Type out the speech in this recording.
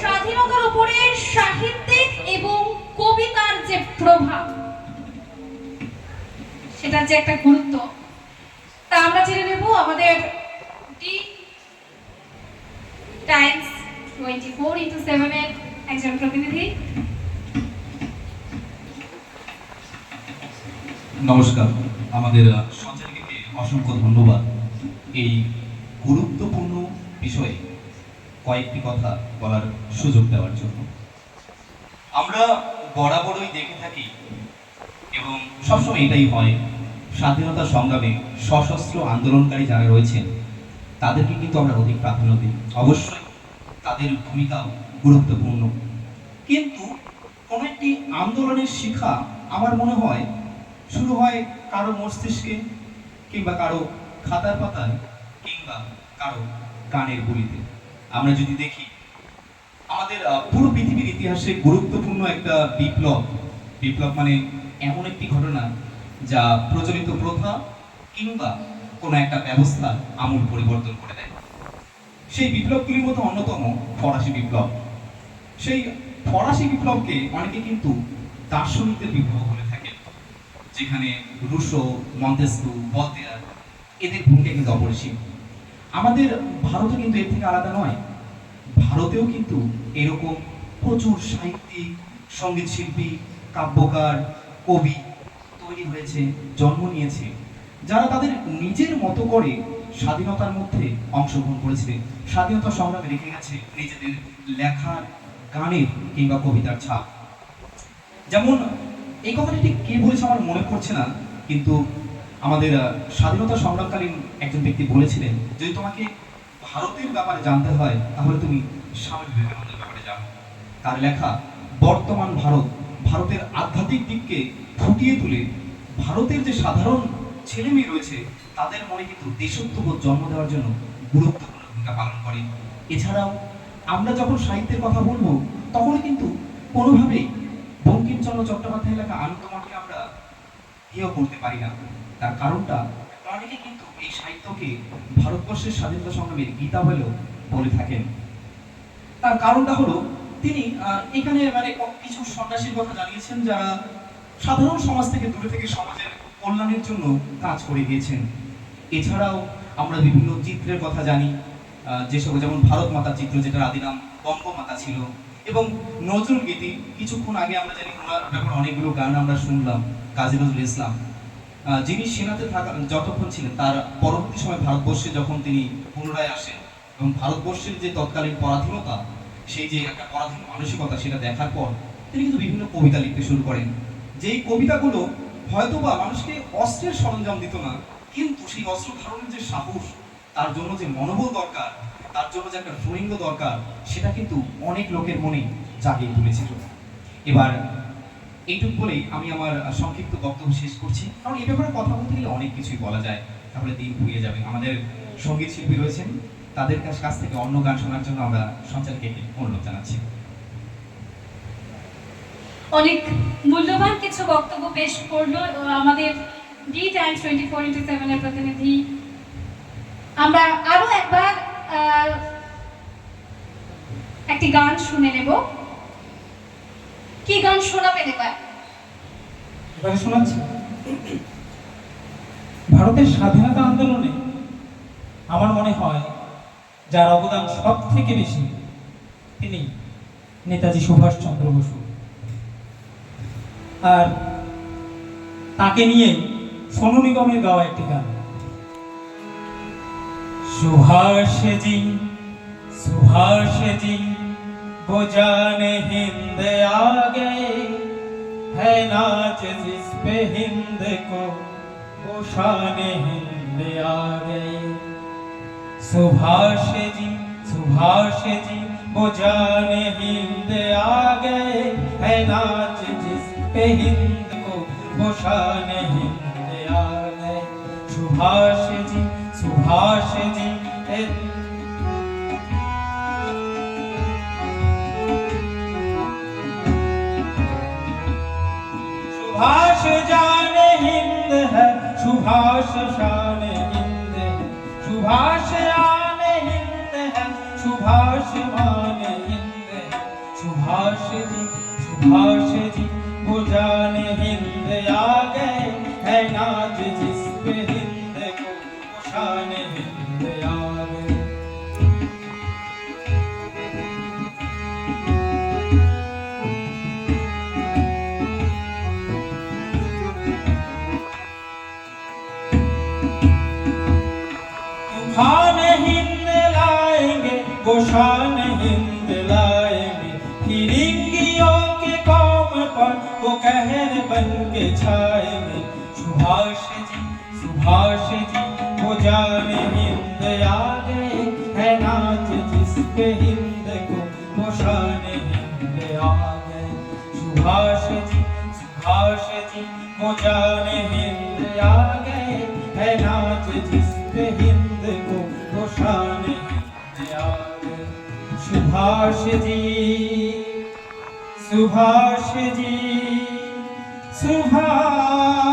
স্বাধীনতার উপরে সাহিত্যিক এবং কবিতার যে প্রভাব, সেটার যে একটা গুরুত্ব, তা আমরা জেনে নেব আমাদের the times twenty four into সেভেনের একজন প্রতিনিধি। নমস্কার, আমাদের সঞ্চালিকাকে অসংখ্য ধন্যবাদ। এই গুরুত্বপূর্ণ বিষয়ে কয়েকটি কথা বলার সুযোগ দেওয়ার জন্য। আমরা বরাবরই দেখে থাকি এবং সবসময় এটাই হয়, স্বাধীনতা সংগ্রামে সশস্ত্র আন্দোলনকারী যারা রয়েছেন, তাদেরকে কিন্তু আমরা অধিক প্রাধান্য দিই। অবশ্যই তাদের ভূমিকাও গুরুত্বপূর্ণ। কিন্তু কোনো একটি আন্দোলনের শিক্ষা আমার মনে হয় শুরু হয় কারও মস্তিষ্কে কিংবা কারও খাতার পাতায় কিংবা কারও গানের বলিতে আমরা যদি দেখি, আমাদের পুরো পৃথিবীর ইতিহাসে গুরুত্বপূর্ণ একটা বিপ্লব বিপ্লব মানে এমন একটি ঘটনা যা প্রচলিত প্রথা কিংবা কোনো একটা ব্যবস্থা আমূল পরিবর্তন করে দেয়। সেই বিপ্লবগুলির মধ্যে অন্যতম ফরাসি বিপ্লব। সেই ফরাসি বিপ্লবকে অনেকে কিন্তু দার্শনিকদের বিপ্লব বলে থাকে যেখানে রুশো, মন্তেস্কু ভলতেয়ার এদের ভূমিকা কিন্তু অপরিসীম। আমাদের ভারতও কিন্তু এর থেকে আলাদা নয়। ভারতেও কিন্তু এরকম প্রচুর সাহিত্যিক, সংগীত শিল্পী, কাব্যকার, কবি তৈরি হয়েছে, জন্ম নিয়েছে, যারা তাদের নিজের মতো করে স্বাধীনতার মধ্যে অংশগ্রহণ করেছিলেন স্বাধীনতা সংগ্রামে রেখে গেছে নিজেদের লেখার, গানের কিংবা কবিতার ছাপ। যেমন এই কথাটি ঠিক কে বলেছে আমার মনে পড়ছে না, কিন্তু আমাদের স্বাধীনতা সংগ্রামকালীন একজন ব্যক্তি বলেছিলেন, যদি তোমাকে ভারতের ব্যাপারে জানতে হয়, তাহলে তুমি স্বামী বিবেকানন্দের ব্যাপারে জানো। তার লেখা, বর্তমান ভারত, ভারতের আধ্যাত্মিক দিককে ফুটিয়ে তুলে, ভারতের যে সাধারণ ছেলে মেয়ে রয়েছে, তাদের মনে কিন্তু দেশত্ববোধ জন্ম দেওয়ার জন্য গুরুত্বপূর্ণ ভূমিকা পালন করে। এছাড়াও, আমরা যখন সাহিত্যের কথা বলব তখন কিন্তু কোনোভাবেই বঙ্কিমচন্দ্র চট্টোপাধ্যায় লেখা আনন্দমঠকে আমরা হেয় করতে পারি না। তার কারণটা অনেকে কিন্তু এই সাহিত্যকে ভারতবর্ষের স্বাধীনতা সংগ্রামের গীতা বলেও বলে থাকেন। তার কারণটা হলো তিনি এখানে মানে কিছু সন্ন্যাসীর কথা জানিয়েছেন যারা সাধারণ সমাজ থেকে দূরে থেকে সমাজের কল্যাণের জন্য কাজ করে গিয়েছেন। এছাড়াও আমরা বিভিন্ন চিত্রের কথা জানি যেসব যেমন ভারত মাতা চিত্র যেটার আদি নাম বঙ্গমাতা ছিল এবং নজরুল গীতি, কিছুক্ষণ আগে আমরা জানি ওনার ব্যাপারে অনেকগুলো গান আমরা শুনলাম, কাজী নজরুল ইসলাম। যিনি সেনাতে থাকা যতক্ষণ ছিলেন, তার পরবর্তী সময় ভারতবর্ষে যখন তিনি পুনরায় আসেন, এবং ভারতবর্ষের যে তৎকালীন পরাধীনতা, সেই যে একটা পরাধীন মানসিকতা, সেটা দেখার পর তিনি কিন্তু বিভিন্ন কবিতা লিখতে শুরু করেন। যেই কবিতাগুলো হয়তোবা মানুষকে অস্ত্রের সরঞ্জাম দিত না, কিন্তু সেই অস্ত্র ধারণের যে সাহস, তার জন্য যে মনোবল দরকার, তার জন্য যে একটা ফ্লোয়িঙ্গ দরকার, সেটা কিন্তু অনেক লোকের মনে জাগিয়ে তুলেছিল। এবার এইটুকু বলেই আমি আমার সংক্ষিপ্ত বক্তব্য শেষ করছি। কারণ এই ব্যাপারে কথা বলতে গেলে অনেক কিছুই বলা যায়, তাহলে দিন ফুরিয়ে যাবে। আমাদের সংগীত শিল্পী রয়েছেন। তাদের কাছ থেকে অন্য গান শোনার জন্য আমরা সঞ্চালকে অনুরোধ জানাচ্ছি। অনেক মূল্যবান কিছু বক্তব্য পেশ করল আমাদের the times twenty four into সেভেনের প্রতিনিধি। আমরা আরও একবার একটি গান শুনে নেব। কি গান শোনাবেন এবার? এবার শোনাচ্ছি। ভারতের স্বাধীনতা আন্দোলনে আমার মনে হয় যার অবদান সব থেকে বেশি তিনি নেতাজি সুভাষচন্দ্র বসু। আর তাকে নিয়ে সোনু নিগমের গাওয়া একটি গান। সুভাষজি সুভাষজি। सुभाष जी वो जाने हिंद आ गए है नाच जिस पे हिंद को वो शान हिंद आ गए सुभाष जी सुभाष जी वो जाने हिंद आ गए है नाच जिस पे हिंद को वो शान हिंद आ गए सुभाष जी सुभाष जी सुभाष शान हिंद है सुभाष आने हिंद है सुभाष मान हिंद सुभाष जी सुभाष जी वो जाने हिंद आ गए है नाच शान हिंद लाएँगे। के कौम पर वो कहर बन के छाएँगे। सुभाष जी सुभाष जी, वो जाने हिंद आ गए है नाच जिस पे हिंद को वो शान हिंद आ गए सुभाष जी सुभाष जी, वो जाने हिंद आ गए है नाच जिस पे हिंद को वो शान सुभाष जी सुभाष जी सुभाष